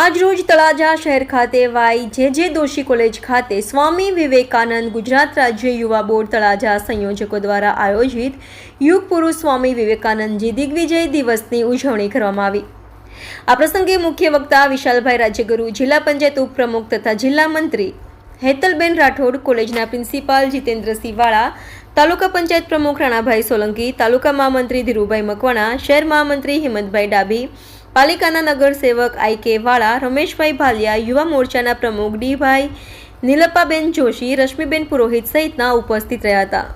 આજરોજ તળાજા શહેર ખાતે વાય જે જે દોશી કોલેજ ખાતે સ્વામી વિવેકાનંદ ગુજરાત રાજ્ય યુવા બોર્ડ તળાજા સંયોજકો દ્વારા આયોજિત યુગ પુરુષ સ્વામી વિવેકાનંદજી દિગ્વિજય દિવસની ઉજવણી કરવામાં આવી. આ પ્રસંગે મુખ્ય વક્તા વિશાલભાઈ રાજ્યગુરુ, જિલ્લા પંચાયત ઉપપ્રમુખ તથા જિલ્લા મંત્રી હેતલબેન રાઠોડ, કોલેજના પ્રિન્સિપાલ જીતેન્દ્રસિંહ વાળા, તાલુકા પંચાયત પ્રમુખ રાણાભાઈ સોલંકી, તાલુકા મહામંત્રી ધીરુભાઈ મકવાણા, શહેર મહામંત્રી હિંમતભાઈ ડાભી પાલિકાના નગરસેવક આઈ કે વાળા, રમેશભાઈ ભાલિયા, યુવા મોરચાના પ્રમુખ ડીભાઈ નીલપ્પાબેન જોશી, રશ્મિબેન પુરોહિત સહિતના ઉપસ્થિત રહ્યા હતા.